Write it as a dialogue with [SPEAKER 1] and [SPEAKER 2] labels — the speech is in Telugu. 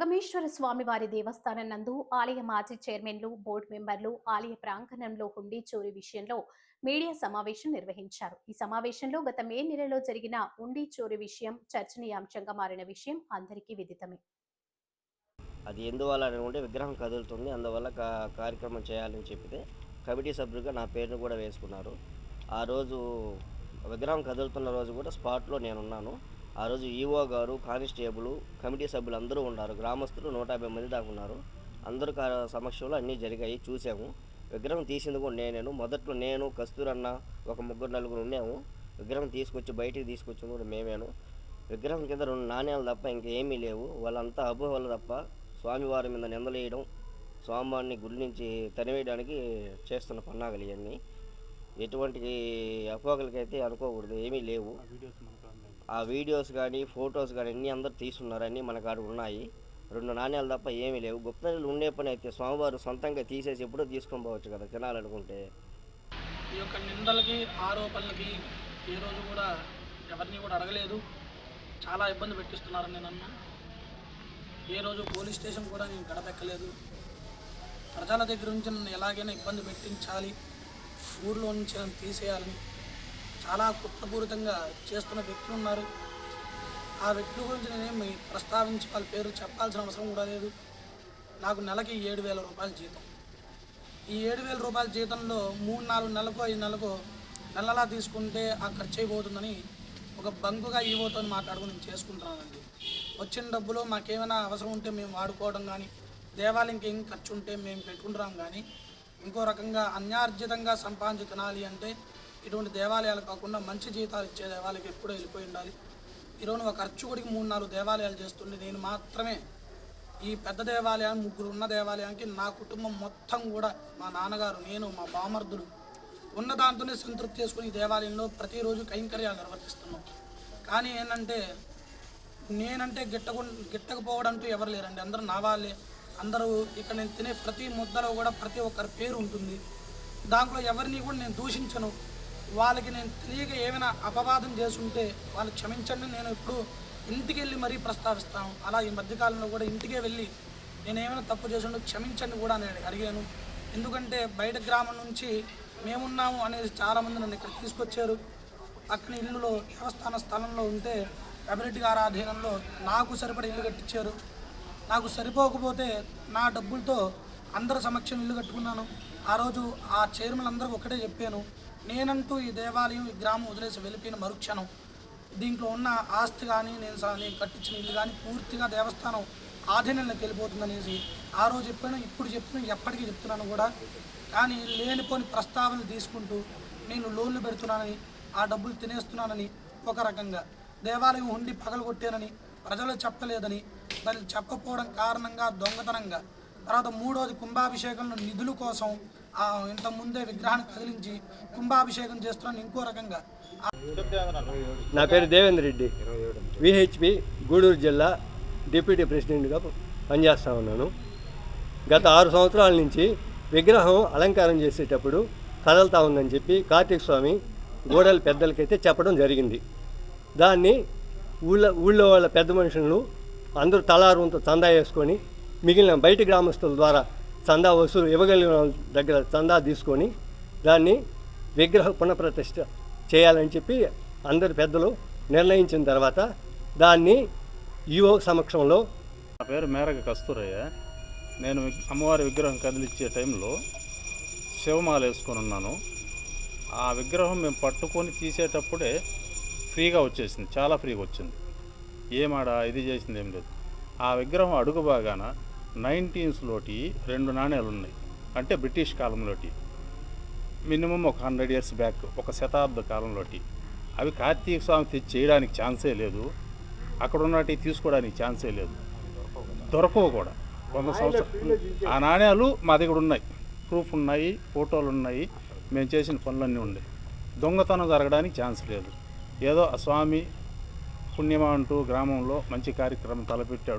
[SPEAKER 1] సంగమేశ్వర స్వామివారి దేవస్థానం నందు ఆలయ మాజీ చైర్మన్లు బోర్డు మెంబర్లు ఆలయ ప్రాంగణంలో హుండీ చోరీ విషయంలో మీడియా సమావేశం నిర్వహించారు. ఈ సమావేశంలో గత మే నెలలో జరిగిన హుండీ చోరీ విషయం చర్చనీయాంశంగా మారిన విషయం అందరికీ విదితమే.
[SPEAKER 2] అది ఎందువల్ల అనుకుంటే ఉంటే విగ్రహం కదులుతుంది. అందువల్ల కార్యక్రమం చేయాలని చెప్పితే కమిటీ సభ్యులుగా నా పేరును కూడా వేసుకున్నారు. ఆ రోజు విగ్రహం కదులుతున్న రోజు కూడా స్పాట్లో నేనున్నాను. ఆ రోజు ఈఓ గారు కానిస్టేబుల్ కమిటీ సభ్యులు అందరూ ఉన్నారు. గ్రామస్తులు నూట యాభై మంది దాకా ఉన్నారు. అందరూ సమక్షంలో అన్నీ జరిగాయి. చూసాము విగ్రహం తీసింది కూడా నేనేను. మొదట్లో నేను కస్తూరన్న ఒక ముగ్గురు నలుగురు ఉన్నాము. విగ్రహం తీసుకొచ్చి బయటికి తీసుకొచ్చింది కూడా మేమేను. విగ్రహం కింద రెండు నాణ్యాలు తప్ప ఇంకేమీ లేవు. వాళ్ళంతా అపోహలు తప్ప స్వామివారి మీద నిందలేయడం స్వామివారిని గుడి నుంచి తనివేయడానికి చేస్తున్న పన్నాగలు ఇవన్నీ ఎటువంటి అపోహలకైతే అనుకోకూడదు. ఏమీ లేవు. ఆ వీడియోస్ కానీ ఫొటోస్ కానీ అన్నీ అందరు తీసుకున్నారు. మన కాడ ఉన్నాయి. రెండు నాణ్యాలు తప్ప ఏమీ లేవు. గుప్తలు ఉండే పని అయితే స్వామివారు సొంతంగా తీసేసి ఎప్పుడో తీసుకొని పోవచ్చు కదా తినాలనుకుంటే
[SPEAKER 3] ఈ యొక్క నిందలకి ఆరోపణలకి ఏ రోజు కూడా ఎవరిని కూడా అడగలేదు. చాలా ఇబ్బంది పెట్టిస్తున్నారని నన్ను ఏ రోజు పోలీస్ స్టేషన్ కూడా నేను గడపెక్కలేదు ప్రజల దగ్గర నుంచి నన్ను ఎలాగైనా ఇబ్బంది పెట్టించాలి. ఊర్లో నుంచి నన్ను తీసేయాలని చాలా కుట్రపూరితంగా చేస్తున్న వ్యక్తులు ఉన్నారు. ఆ వ్యక్తుల గురించి నేనేమి ప్రస్తావించి వాళ్ళ పేరు చెప్పాల్సిన అవసరం కూడా లేదు. నాకు నెలకి ఏడు వేల రూపాయల జీతం. ఈ ఏడు వేల రూపాయల జీతంలో మూడు నాలుగు నెలలకు ఐదు నెలలకు నెలలా తీసుకుంటే ఆ ఖర్చు అయిపోతుందని ఒక బంకుగా ఈవోతో మాట్లాడుకుని నేను చేసుకుంటున్నానండి. వచ్చిన డబ్బులో మాకేమైనా అవసరం ఉంటే మేము వాడుకోవడం కానీ దేవాలయంకి ఏం ఖర్చు ఉంటే మేము పెట్టుకుంటున్నాం కానీ ఇంకో రకంగా అన్యార్జితంగా సంపాదించి తినాలి అంటే ఇటువంటి దేవాలయాలు కాకుండా మంచి జీతాలు ఇచ్చే దేవాలయకి ఎప్పుడూ వెళ్ళిపోయి ఉండాలి. ఈరోజు ఒక అర్చకుడికి మూడు నాలుగు దేవాలయాలు చేస్తుండే నేను మాత్రమే ఈ పెద్ద దేవాలయం ముగ్గురు ఉన్న దేవాలయానికి నా కుటుంబం మొత్తం కూడా మా నాన్నగారు నేను మా బామర్దులు ఉన్న దాంతోనే సంతృప్తి చేసుకుని ఈ దేవాలయంలో ప్రతిరోజు కైంకర్యాలు నిర్వర్తిస్తున్నాం. కానీ ఏంటంటే నేనంటే గిట్టకు గిట్టకపోవడంటూ ఎవరు లేరండి. అందరూ నా వాళ్ళే. అందరూ ఇక్కడ నేను తినే ప్రతి ముద్దలో కూడా ప్రతి ఒక్కరి పేరు ఉంటుంది. దాంట్లో ఎవరిని కూడా నేను దూషించను. వాళ్ళకి నేను తెలియక ఏమైనా అపవాదం చేసుంటే వాళ్ళు క్షమించండి నేను ఇప్పుడు ఇంటికి వెళ్ళి మరీ ప్రస్తావిస్తాను. అలా ఈ మధ్యకాలంలో కూడా ఇంటికే వెళ్ళి నేను ఏమైనా తప్పు చేసిండో క్షమించండి కూడా నేను అడిగాను. ఎందుకంటే బయట గ్రామం నుంచి మేమున్నాము అనేది చాలామంది నన్ను ఇక్కడ తీసుకొచ్చారు. అక్కడ ఇల్లులో దేవస్థాన స్థలంలో ఉంటే కమ్యూనిటీ గారి ఆధీనంలో నాకు సరిపడే ఇల్లు కట్టించారు. నాకు సరిపోకపోతే నా డబ్బులతో అందరి సమక్షం ఇల్లు కట్టుకున్నాను. ఆ రోజు ఆ చైర్మన్ అందరూ ఒకటే చెప్పాను నేనంటూ ఈ దేవాలయం ఈ గ్రామం వదిలేసి వెళ్ళిపోయిన మరుక్షణం. దీంట్లో ఉన్న ఆస్తి కానీ నేను నేను కట్టించిన ఇల్లు కానీ పూర్తిగా దేవస్థానం ఆధీనంలోకి వెళ్ళిపోతుందనేసి ఆ రోజు చెప్పాను ఇప్పుడు చెప్తున్నాను ఎప్పటికీ చెప్తున్నాను కూడా. కానీ లేనిపోని ప్రస్తావనలు తీసుకుంటూ నేను లోన్లు పెడుతున్నానని ఆ డబ్బులు తినేస్తున్నానని ఒక రకంగా. దేవాలయం ఉండి పగలగొట్టానని ప్రజలు చెప్పలేదని దాన్ని చెప్పకపోవడం కారణంగా దొంగతనంగా తర్వాత మూడోది కుంభాభిషేకంలో నిధుల కోసం ఇంత ముందే విగ్రహాన్ని కదిలించి కుంభాభిషేకం చేస్తున్నాను ఇంకో రకంగా.
[SPEAKER 4] నా పేరు దేవేంద్ర రెడ్డి. విహెచ్పి గూడూరు జిల్లా డిప్యూటీ ప్రెసిడెంట్గా పనిచేస్తా ఉన్నాను. గత ఆరు సంవత్సరాల నుంచి విగ్రహం అలంకారం చేసేటప్పుడు కదలుతా ఉందని చెప్పి కార్తీక స్వామి గోడల పెద్దలకైతే చెప్పడం జరిగింది. దాన్ని ఊళ్ళో ఊళ్ళో వాళ్ళ పెద్ద మనుషులను అందరూ తలారుంతో చందా వేసుకొని మిగిలిన బయటి గ్రామస్తుల ద్వారా చందా వసూలు ఇవ్వగలిగిన దగ్గర చందా తీసుకొని దాన్ని విగ్రహ పునఃప్రతిష్ఠ చేయాలని చెప్పి అందరు పెద్దలు నిర్ణయించిన తర్వాత దాన్ని ఈఓ సమక్షంలో
[SPEAKER 5] నా పేరు మేరక కస్తూరయ్య. నేను అమ్మవారి విగ్రహం కదిలిచ్చే టైంలో శివమాల వేసుకొని ఉన్నాను. ఆ విగ్రహం మేము పట్టుకొని తీసేటప్పుడే ఫ్రీగా వచ్చేసింది చాలా ఫ్రీగా వచ్చింది. ఏమాడా ఇది చేసింది ఏం లేదు. ఆ విగ్రహం అడుగు బాగాన నైన్టీన్స్లోటి రెండు నాణ్యాలు ఉన్నాయి అంటే బ్రిటిష్ కాలంలోటి. మినిమం ఒక హండ్రెడ్ ఇయర్స్ బ్యాక్ ఒక శతాబ్ద కాలంలోటి. అవి కార్తీక స్వామి తెచ్చి చేయడానికి ఛాన్సే లేదు. అక్కడ ఉన్నటి తీసుకోవడానికి ఛాన్సే లేదు. దొరకవు కూడా. వంద సంవత్సరాలు. ఆ నాణ్యాలు మా దగ్గర ఉన్నాయి. ప్రూఫ్ ఉన్నాయి ఫోటోలు ఉన్నాయి. మేము చేసిన పనులన్నీ ఉన్నాయి. దొంగతనం జరగడానికి ఛాన్స్ లేదు. ఏదో ఆ స్వామి పుణ్యమా అంటూ గ్రామంలో మంచి కార్యక్రమం తలపెట్టాడు.